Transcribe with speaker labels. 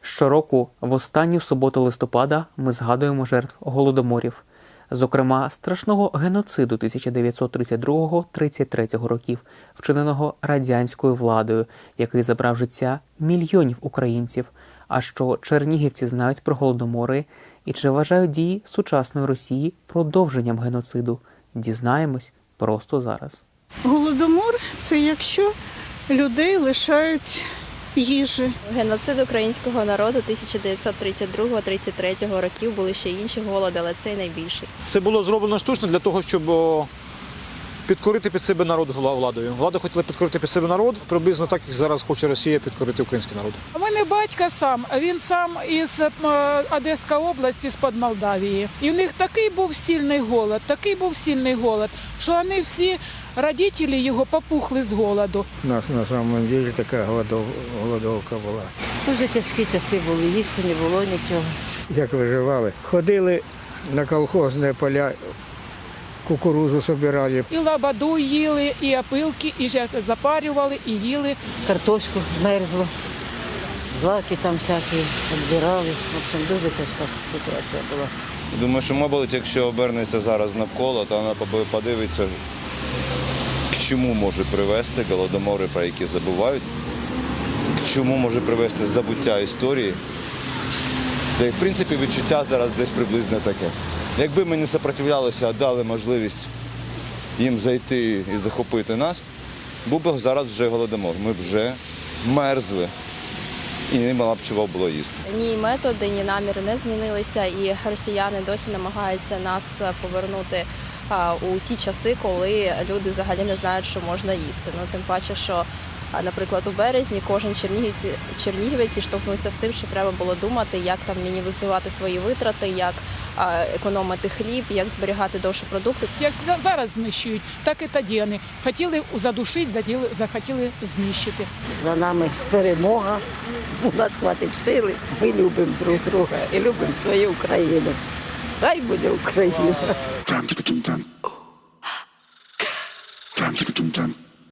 Speaker 1: Щороку, в останню суботу листопада, ми згадуємо жертв голодоморів, зокрема страшного геноциду 1932 33 років, вчиненого радянською владою, який забрав життя мільйонів українців. А що чернігівці знають про голодомори і чи вважають дії сучасної Росії продовженням геноциду? Дізнаємось просто зараз.
Speaker 2: Голодомор це якщо людей лишають їжі.
Speaker 3: Геноцид українського народу 1932-33 років були ще інші голоди, але цей найбільший.
Speaker 4: Це було зроблено штучно для того, щоб підкорити під себе народ вла- владою. Влада хотіла підкорити під себе народ, приблизно так, як зараз хоче Росія підкорити український народ.
Speaker 5: У мене батько сам, він сам із е, Одеської області, з-під Молдавії. І в них такий був сильний голод, такий був сильний голод, що вони всі родителі його попухли з голоду.
Speaker 6: У нас на самом деле така голодов, голодовка була.
Speaker 7: Дуже тяжкі часи були, їсти не було нічого.
Speaker 6: Як виживали? Ходили на колхозні поля, кукурузу собирали.
Speaker 5: І лабаду їли, і опилки, і ж запарювали, і їли.
Speaker 7: Картошку мерзло, злаки там всякі відбирали. В общем, дуже тяжка ситуація була.
Speaker 8: Думаю, що, мабуть, якщо обернеться зараз навколо, то вона подивиться, к чому може привести голодомори, про які забувають, к чому може привести забуття історії. Та й, в принципі, відчуття зараз десь приблизно таке. Якби ми не сопротивлялися, а дали можливість їм зайти і захопити нас, був би зараз вже голодомор. Ми б вже мерзли і не мала б чого було їсти.
Speaker 3: Ні методи, ні наміри не змінилися, і росіяни досі намагаються нас повернути у ті часи, коли люди взагалі не знають, що можна їсти. Ну тим паче, що, а наприклад, у березні кожен чернігівець зіштовхнувся з тим, що треба було думати, як там мінімізувати свої витрати, як економити хліб, як зберігати довше продукти.
Speaker 5: Як зараз знищують, так і тоді вони хотіли задушити, заділи, захотіли знищити.
Speaker 7: За нами перемога. У нас хватить сили. Ми любимо друг друга і любимо свою Україну. Хай буде Україна.